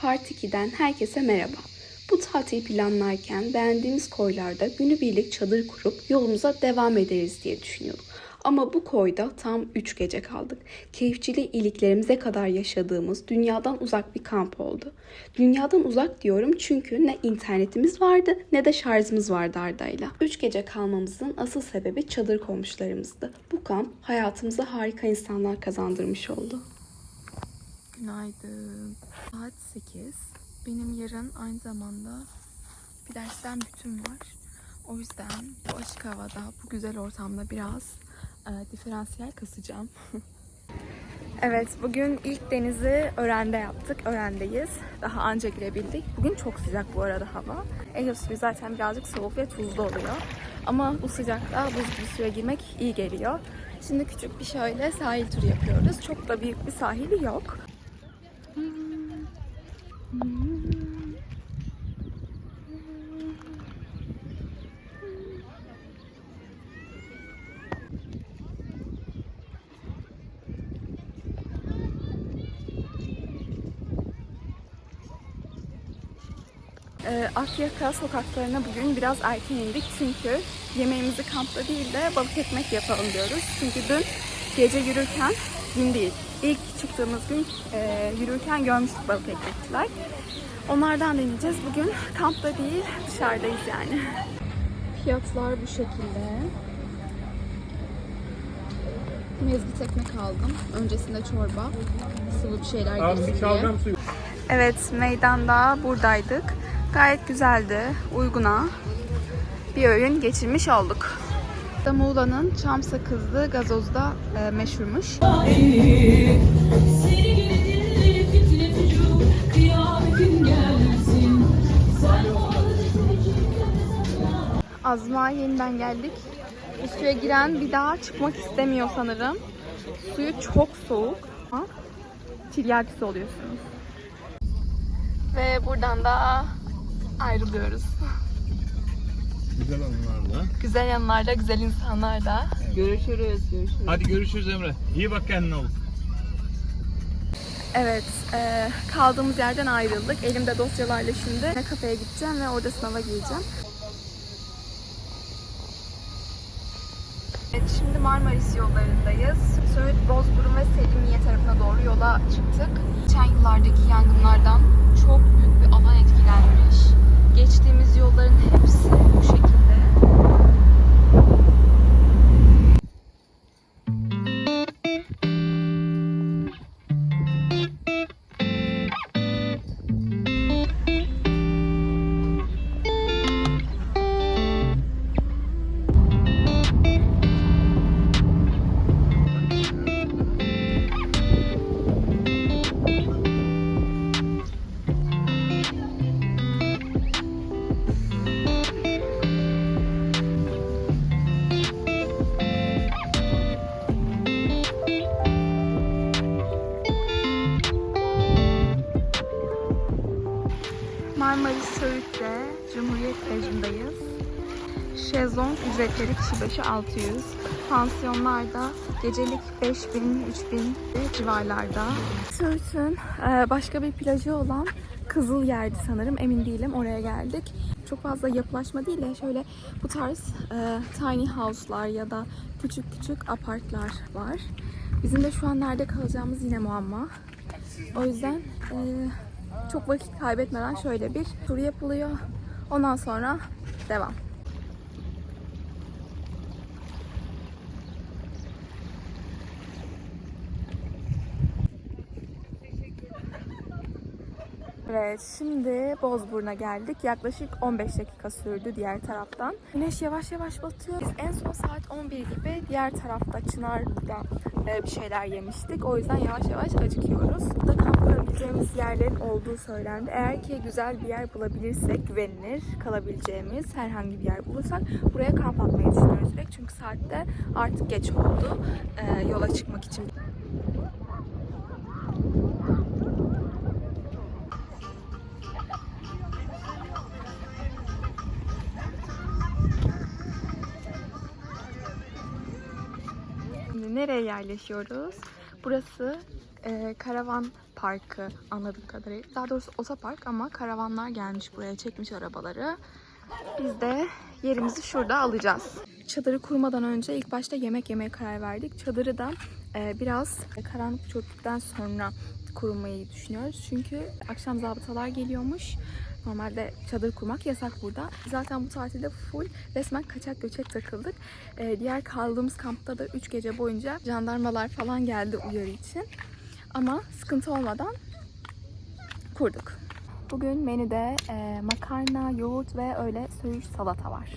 Part 2'den herkese merhaba. Bu tatili planlarken beğendiğimiz koylarda günübirlik çadır kurup yolumuza devam ederiz diye düşünüyorduk. Ama bu koyda tam 3 gece kaldık. Keyifçili iliklerimize kadar yaşadığımız dünyadan uzak bir kamp oldu. Dünyadan uzak diyorum çünkü ne internetimiz vardı ne de şarjımız vardı Arda'yla. 3 gece kalmamızın asıl sebebi çadır komşularımızdı. Bu kamp hayatımıza harika insanlar kazandırmış oldu. Günaydın. Saat 8. Benim yarın aynı zamanda bir dersten bütün var. O yüzden bu açık havada, bu güzel ortamda biraz e, diferansiyel kasacağım. evet, bugün ilk denizi Ören'de yaptık. Ören'deyiz. Daha anca girebildik. Bugün çok sıcak bu arada hava. Ege suyu zaten birazcık soğuk ve tuzlu oluyor. Ama bu sıcakta buz gibi suya girmek iyi geliyor. Şimdi küçük bir şöyle sahil turu yapıyoruz. Çok da büyük bir sahili yok. Akyaka sokaklarına bugün biraz erken indik çünkü yemeğimizi kampta değil de balık ekmek yapalım diyoruz. Çünkü dün gece yürürken, dün değil, ilk çıktığımız gün e, yürürken görmüştük balık ekmekçiler. Onlardan deneyeceğiz. Bugün kampta değil, dışarıdayız yani. Fiyatlar bu şekilde. Mezgit ekmek aldım. Öncesinde çorba, sıvı bir şeyler bir diye. Evet, meydanda buradaydık. Gayet güzeldi, uyguna bir öğün geçirmiş olduk. Da Muğla'nın çam sakızlı gazozda e, meşhurmuş. Azma yeniden geldik. Bu suya giren bir daha çıkmak istemiyor sanırım. Suyu çok soğuk. Tiryakisi oluyorsunuz. Ve buradan da ayrılıyoruz. Güzel anılarla. Güzel yanlarla, güzel insanlarla. Görüşürüz. Görüşürüz. Hadi görüşürüz Emre. İyi bak kendine oğlum. Evet, e, kaldığımız yerden ayrıldık. Elimde dosyalarla şimdi kafeye gideceğim ve orada sınava gireceğim. Evet, şimdi Marmaris yollarındayız. Söğüt, Bozburun ve Selimiye tarafına doğru yola çıktık. Geçen yıllardaki yangınlardan çok büyük bir alan etkilenmiş. Geçtiğimiz yolların hepsi bu şekilde. Ücretleri kişi başı 600. Pansiyonlarda gecelik 5000, 3000 civarlarda. Söğüt'ün e, başka bir plajı olan Kızıl yerdi sanırım emin değilim oraya geldik. Çok fazla yapılaşma değil de şöyle bu tarz e, tiny house'lar ya da küçük küçük apartlar var. Bizim de şu an nerede kalacağımız yine muamma. O yüzden e, çok vakit kaybetmeden şöyle bir tur yapılıyor. Ondan sonra devam. Evet, şimdi Bozburun'a geldik. Yaklaşık 15 dakika sürdü diğer taraftan. Güneş yavaş yavaş batıyor. Biz en son saat 11 gibi diğer tarafta Çınar'da e, bir şeyler yemiştik. O yüzden yavaş yavaş acıkıyoruz. Burada kamp kurabileceğimiz yerlerin olduğu söylendi. Eğer ki güzel bir yer bulabilirsek, güvenilir kalabileceğimiz herhangi bir yer bulursak buraya kamp atmayı düşünüyoruz direkt. Çünkü saatte artık geç oldu e, yola çıkmak için. Nereye yerleşiyoruz? Burası e, karavan parkı anladığım kadarıyla. Daha doğrusu otopark ama karavanlar gelmiş buraya çekmiş arabaları. Biz de yerimizi şurada alacağız. Çadırı kurmadan önce ilk başta yemek yemeye karar verdik. Çadırı da e, biraz karanlık çöktükten sonra kurmayı düşünüyoruz. Çünkü akşam zabıtalar geliyormuş. Normalde çadır kurmak yasak burada. Zaten bu tatilde full resmen kaçak göçek takıldık. E, diğer kaldığımız kampta da 3 gece boyunca jandarmalar falan geldi uyarı için. Ama sıkıntı olmadan kurduk. Bugün menüde e, makarna, yoğurt ve öyle söğüş salata var.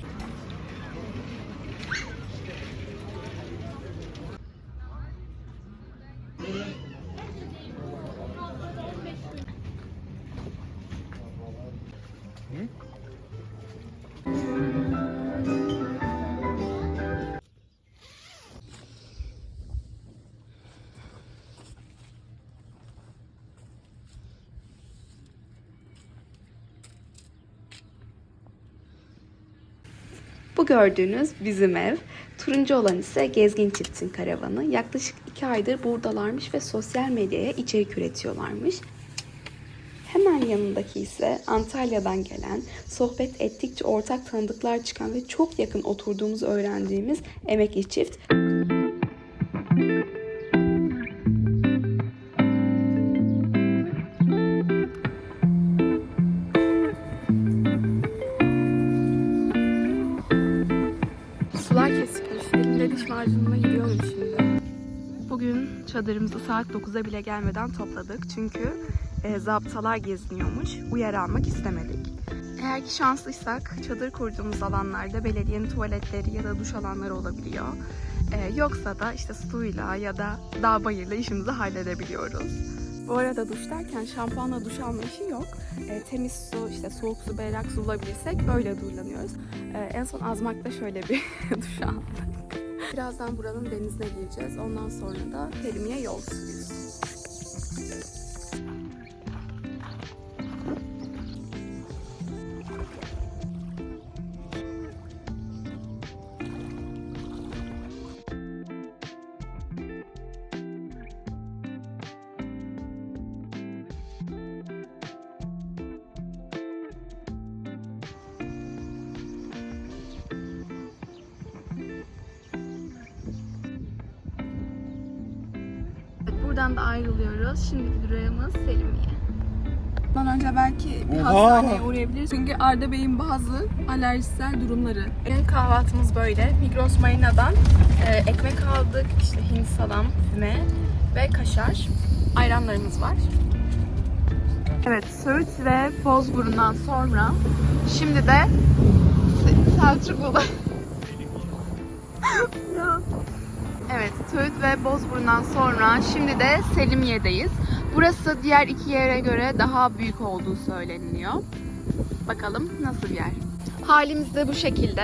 Bu gördüğünüz bizim ev. Turuncu olan ise Gezgin Çift'in karavanı. Yaklaşık iki aydır buradalarmış ve sosyal medyaya içerik üretiyorlarmış. Hemen yanındaki ise Antalya'dan gelen, sohbet ettikçe ortak tanıdıklar çıkan ve çok yakın oturduğumuzu öğrendiğimiz emekli çift. Bugün çadırımızı saat 9'a bile gelmeden topladık. Çünkü e, zaptalar geziniyormuş. Uyarı almak istemedik. Eğer ki şanslıysak çadır kurduğumuz alanlarda belediyenin tuvaletleri ya da duş alanları olabiliyor. E, yoksa da işte suyla ya da dağ bayırla işimizi halledebiliyoruz. Bu arada duş derken şampuanla duş alma işi yok. E, temiz su, işte soğuk su, berrak su bulabilirsek öyle durulanıyoruz. E, en son Azmak'ta şöyle bir duş aldık. Birazdan buranın denizine gireceğiz. Ondan sonra da Terimiye yol tutuyoruz. Buradan da ayrılıyoruz. Şimdiki durağımız Selimiye. Bundan önce belki bir hastaneye uğrayabiliriz. Çünkü Arda Bey'in bazı alerjisel durumları. Bugün kahvaltımız böyle. Migros Marina'dan e, ekmek aldık. İşte hindi salam, füme ve kaşar. Ayranlarımız var. Evet, Söğüt ve Bozburun'dan sonra şimdi de Se- Selçuklu'da ya. Evet, Söğüt ve Bozburun'dan sonra şimdi de Selimiye'deyiz. Burası diğer iki yere göre daha büyük olduğu söyleniliyor. Bakalım nasıl bir yer. Halimiz de bu şekilde.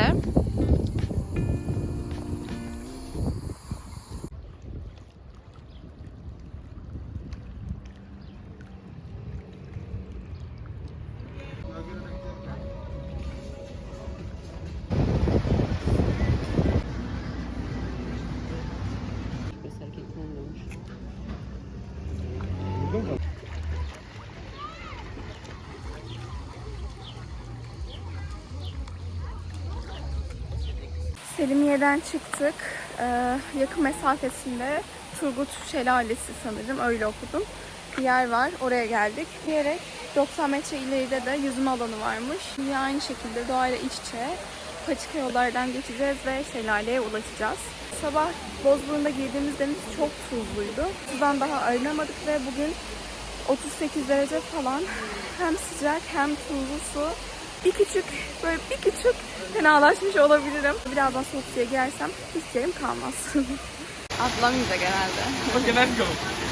Selimiye'den çıktık. Ee, yakın mesafesinde Turgut Şelalesi sanırım öyle okudum. Bir yer var oraya geldik. Diyerek 90 metre ileride de yüzme alanı varmış. Yine aynı şekilde doğayla iç içe patika yollardan geçeceğiz ve şelaleye ulaşacağız. Sabah Bozburun'da girdiğimiz deniz çok tuzluydu. Sudan daha arınamadık ve bugün 38 derece falan hem sıcak hem tuzlu su. Bir küçük böyle bir küçük fenalaşmış olabilirim. Birazdan soğuk suya girersem hiç yerim kalmaz. Atlamayacak herhalde. Oo.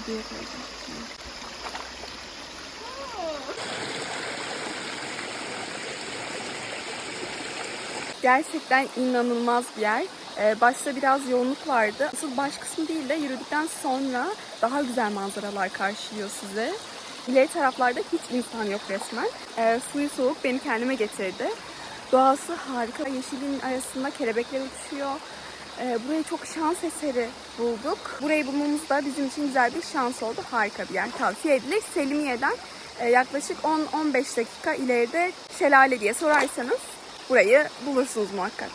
Videoya koyacağım. Gerçekten inanılmaz bir yer. Ee, başta biraz yoğunluk vardı. Asıl baş kısmı değil de yürüdükten sonra daha güzel manzaralar karşılıyor sizi. İleri taraflarda hiç insan yok resmen. Ee, suyu soğuk beni kendime getirdi. Doğası harika. Yeşilin arasında kelebekler uçuyor. Ee, burayı çok şans eseri bulduk. Burayı bulmamız da bizim için güzel bir şans oldu. Harika bir yer. Tavsiye edilir. Selimiye'den e, yaklaşık 10-15 dakika ileride şelale diye sorarsanız burayı bulursunuz muhakkak.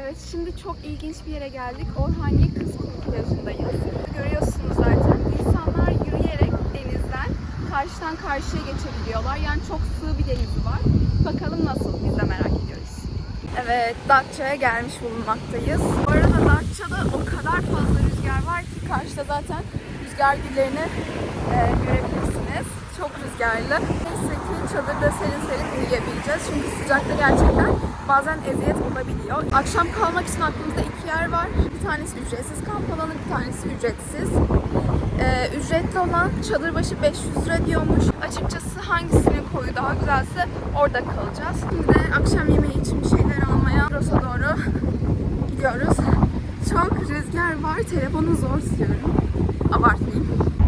Evet şimdi çok ilginç bir yere geldik. Orhaniye Kızkulu plajındayız. Görüyorsunuz zaten insanlar yürüyerek denizden karşıdan karşıya geçebiliyorlar. Yani çok sığ bir denizi var. Bakalım nasıl biz de merak ediyoruz. Evet Datça'ya gelmiş bulunmaktayız. Bu arada Datça'da o kadar fazla rüzgar var ki karşıda zaten rüzgar güllerini e, görebilirsiniz. Çok rüzgarlı. Neyse ki çadırda serin serin uyuyabileceğiz. Çünkü sıcakta gerçekten bazen eziyet olabiliyor. Akşam kalmak için aklımızda iki yer var. Bir tanesi ücretsiz kamp alanı, bir tanesi ücretsiz. Ee, ücretli olan çadır başı 500 lira diyormuş. Açıkçası hangisinin koyu daha güzelse orada kalacağız. Şimdi de akşam yemeği için bir şeyler almaya Rosa doğru gidiyoruz. Çok rüzgar var. Telefonu zor tutuyorum. Abartmayayım.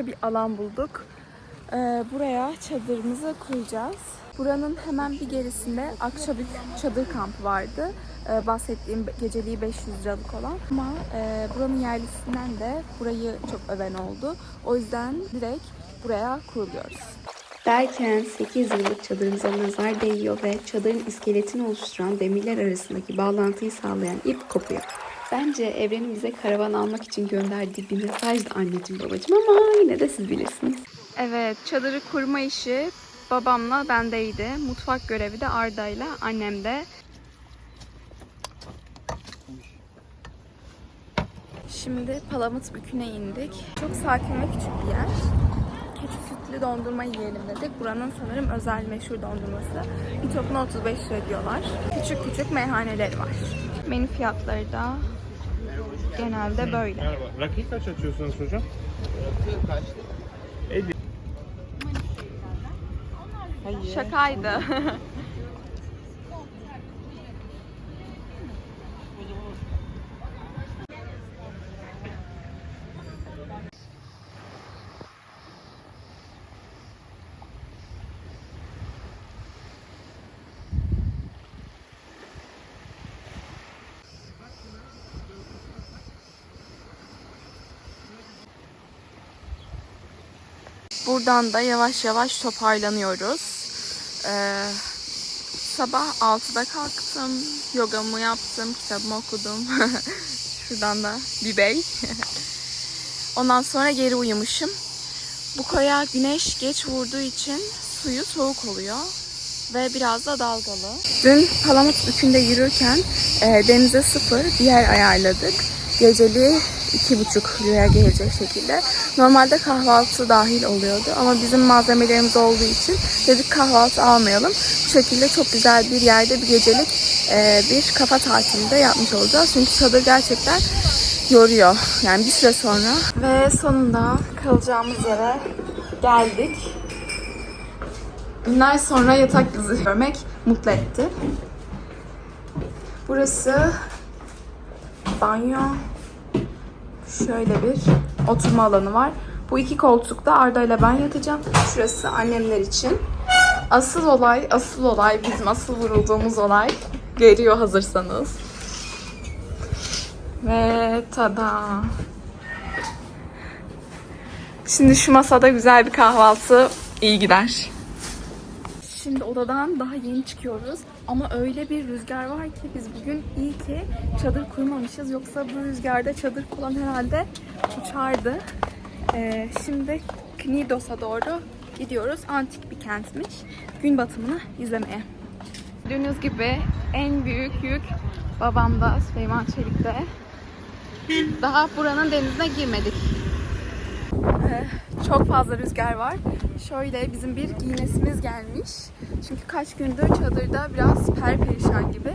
Harika bir alan bulduk. Ee, buraya çadırımızı kuracağız. Buranın hemen bir gerisinde Akçabük çadır kampı vardı. Ee, bahsettiğim geceliği 500 liralık olan. Ama e, buranın yerlisinden de burayı çok öven oldu. O yüzden direkt buraya kuruluyoruz. Derken 8 yıllık çadırımıza nazar değiyor ve çadırın iskeletini oluşturan demirler arasındaki bağlantıyı sağlayan ip kopuyor. Bence evrenin bize karavan almak için gönderdiği bir mesajdı anneciğim babacığım ama yine de siz bilirsiniz. Evet, çadırı kurma işi babamla bendeydi. Mutfak görevi de Arda'yla annemde. Şimdi Palamut Bükü'ne indik. Çok sakin ve küçük bir yer. Keçi sütlü dondurma yiyelim dedik. Buranın sanırım özel meşhur dondurması. Bir topuna 35 lira diyorlar. Küçük küçük meyhaneleri var. Menü fiyatları da genelde böyle. Merhaba. Rakıyı kaç açıyorsunuz hocam? Şakaydı. Buradan da yavaş yavaş toparlanıyoruz. Ee, sabah 6'da kalktım. Yogamı yaptım, kitabımı okudum. Şuradan da bir bey. Ondan sonra geri uyumuşum. Bu koya güneş geç vurduğu için suyu soğuk oluyor ve biraz da dalgalı. Dün Palamut Bükü'nde yürürken e, denize sıfır bir yer ayarladık. Geceli iki buçuk liraya gelecek şekilde. Normalde kahvaltı dahil oluyordu ama bizim malzemelerimiz olduğu için dedik kahvaltı almayalım. Bu şekilde çok güzel bir yerde bir gecelik e, bir kafa tatilinde yapmış olacağız. Çünkü çadır gerçekten yoruyor. Yani bir süre sonra. Ve sonunda kalacağımız yere geldik. Günler sonra yatak izi görmek mutlu etti. Burası banyo. Şöyle bir oturma alanı var. Bu iki koltukta Arda ile ben yatacağım. Şurası annemler için. Asıl olay, asıl olay, bizim asıl vurulduğumuz olay. Geliyor hazırsanız. Ve tada. Şimdi şu masada güzel bir kahvaltı iyi gider. Şimdi odadan daha yeni çıkıyoruz. Ama öyle bir rüzgar var ki biz bugün iyi ki çadır kurmamışız. Yoksa bu rüzgarda çadır kuran herhalde uçardı. Ee, şimdi Knidos'a doğru gidiyoruz. Antik bir kentmiş. Gün batımını izlemeye. Gördüğünüz gibi en büyük yük babamda, Süleyman Çelik'te. Daha buranın denizine girmedik. Çok fazla rüzgar var. Şöyle bizim bir giyinesimiz gelmiş. Çünkü kaç gündür çadırda biraz perperişan gibi.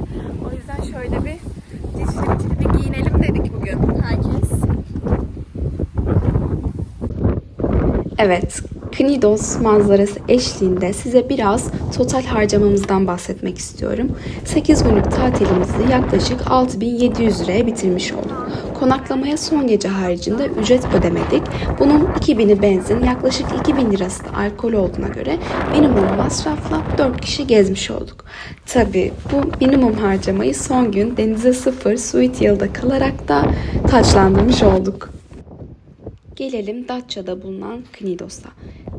O yüzden şöyle bir dişli bir giyinelim dedik bugün herkes. Evet, Knidos manzarası eşliğinde size biraz total harcamamızdan bahsetmek istiyorum. 8 günlük tatilimizi yaklaşık 6700 liraya bitirmiş olduk. Konaklamaya son gece haricinde ücret ödemedik. Bunun 2000'i benzin, yaklaşık 2000 lirası da alkol olduğuna göre minimum masrafla 4 kişi gezmiş olduk. Tabi bu minimum harcamayı son gün denize sıfır Sweet Yıl'da kalarak da taçlandırmış olduk. Gelelim Datça'da bulunan Knidos'a.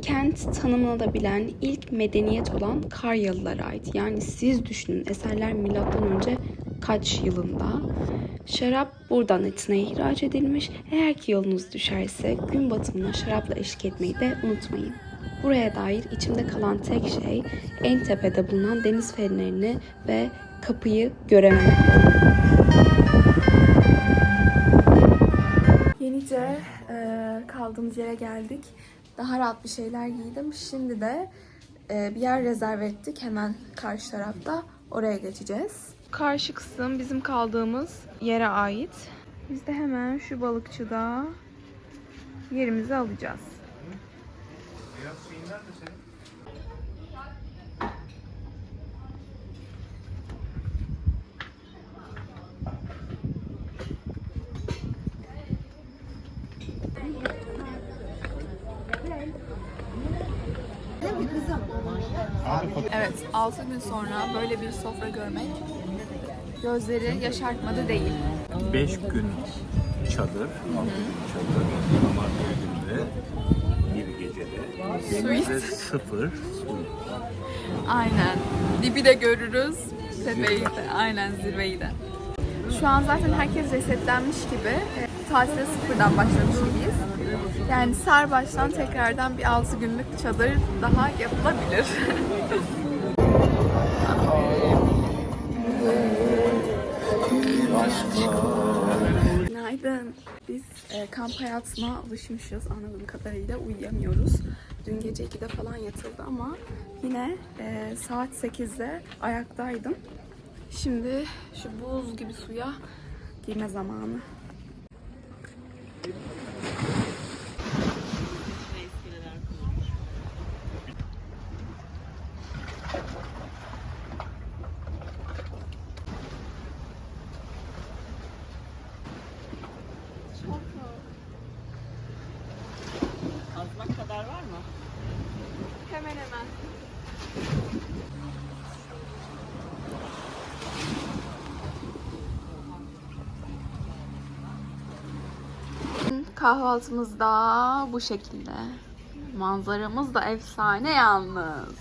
Kent tanımını da bilen ilk medeniyet olan Karyalılara ait. Yani siz düşünün eserler milattan önce kaç yılında. Şarap buradan Etina'ya ihraç edilmiş. Eğer ki yolunuz düşerse gün batımına şarapla eşlik etmeyi de unutmayın. Buraya dair içimde kalan tek şey en tepede bulunan deniz fenerini ve kapıyı görememek. Yenice e, kaldığımız yere geldik. Daha rahat bir şeyler giydim. Şimdi de e, bir yer rezerv ettik hemen karşı tarafta. Oraya geçeceğiz. Karşı kısım bizim kaldığımız yere ait. Biz de hemen şu balıkçıda yerimizi alacağız. Evet, 6 gün sonra böyle bir sofra görmek gözleri yaşartmadı değil. 5 gün çadır, altı gün çadır, ama bir günde, bir gecede, denize sıfır su. Aynen. Dibi de görürüz, tepeyi de. Aynen zirveyi de. Şu an zaten herkes resetlenmiş gibi. E, Tatile sıfırdan başlamış gibiyiz. Yani Sarbaş'tan tekrardan bir 6 günlük çadır daha yapılabilir. Günaydın. Biz e, kamp hayatına alışmışız anladığım kadarıyla uyuyamıyoruz. Dün gece 2'de falan yatıldı ama yine e, saat 8'de ayaktaydım. Şimdi şu buz gibi suya girme zamanı. Hemen hemen. Kahvaltımız da bu şekilde. Manzaramız da efsane yalnız.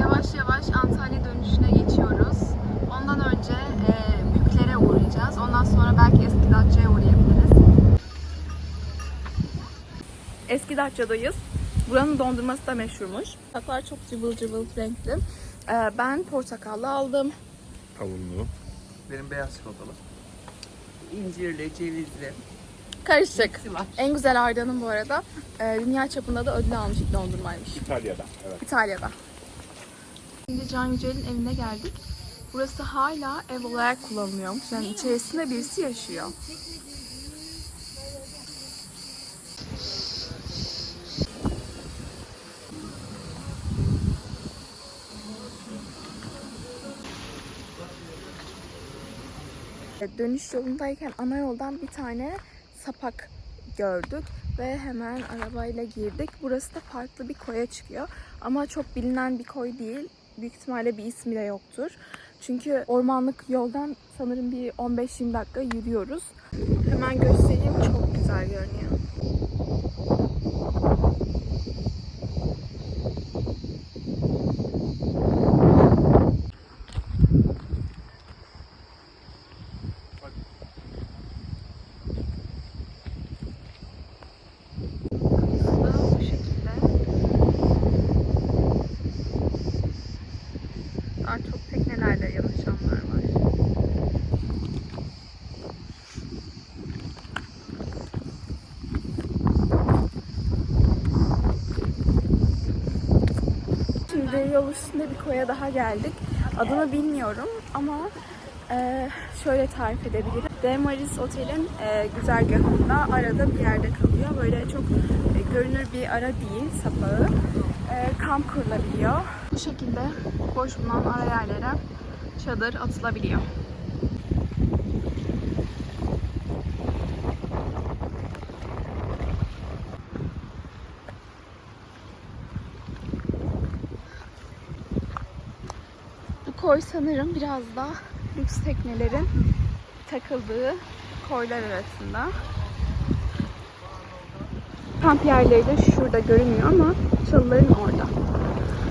Yavaş yavaş Antalya dönüşüne geçiyoruz. Ondan önce e, Büyükler'e uğrayacağız. Ondan sonra belki Eski Datça'ya uğrayabiliriz. Eski Datça'dayız. Buranın dondurması da meşhurmuş. Tatlar çok cıvıl cıvıl renkli. Ee, ben portakallı aldım. Kavunlu. Benim beyaz çikolatalı. İncirli, cevizli. Karışık. En güzel Arda'nın bu arada. Ee, dünya çapında da ödül almış ilk dondurmaymış. İtalya'da. Evet. İtalya'da. Şimdi Can Yücel'in evine geldik. Burası hala ev olarak kullanılıyormuş. Yani içerisinde birisi yaşıyor. Dönüş yolundayken ana yoldan bir tane sapak gördük ve hemen arabayla girdik. Burası da farklı bir koya çıkıyor. Ama çok bilinen bir koy değil. Büyük ihtimalle bir ismi de yoktur. Çünkü ormanlık yoldan sanırım bir 15-20 dakika yürüyoruz. Hemen göstereyim. Çok güzel görünüyor. Yol üstünde bir koya daha geldik. Adını bilmiyorum ama e, şöyle tarif edebilirim. Demaris Otel'in e, güzergahında arada bir yerde kalıyor. Böyle çok e, görünür bir ara değil sapağı. E, kamp kurulabiliyor. Bu şekilde boş bulunan ara yerlere çadır atılabiliyor. Koy sanırım biraz da lüks teknelerin takıldığı koylar arasında. Kamp yerleri de şurada görünüyor ama çalıların orada.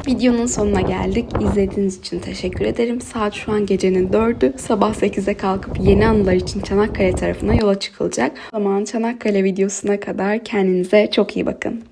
Videonun sonuna geldik. İzlediğiniz için teşekkür ederim. Saat şu an gecenin 4'ü. Sabah 8'e kalkıp yeni anılar için Çanakkale tarafına yola çıkılacak. O zaman Çanakkale videosuna kadar kendinize çok iyi bakın.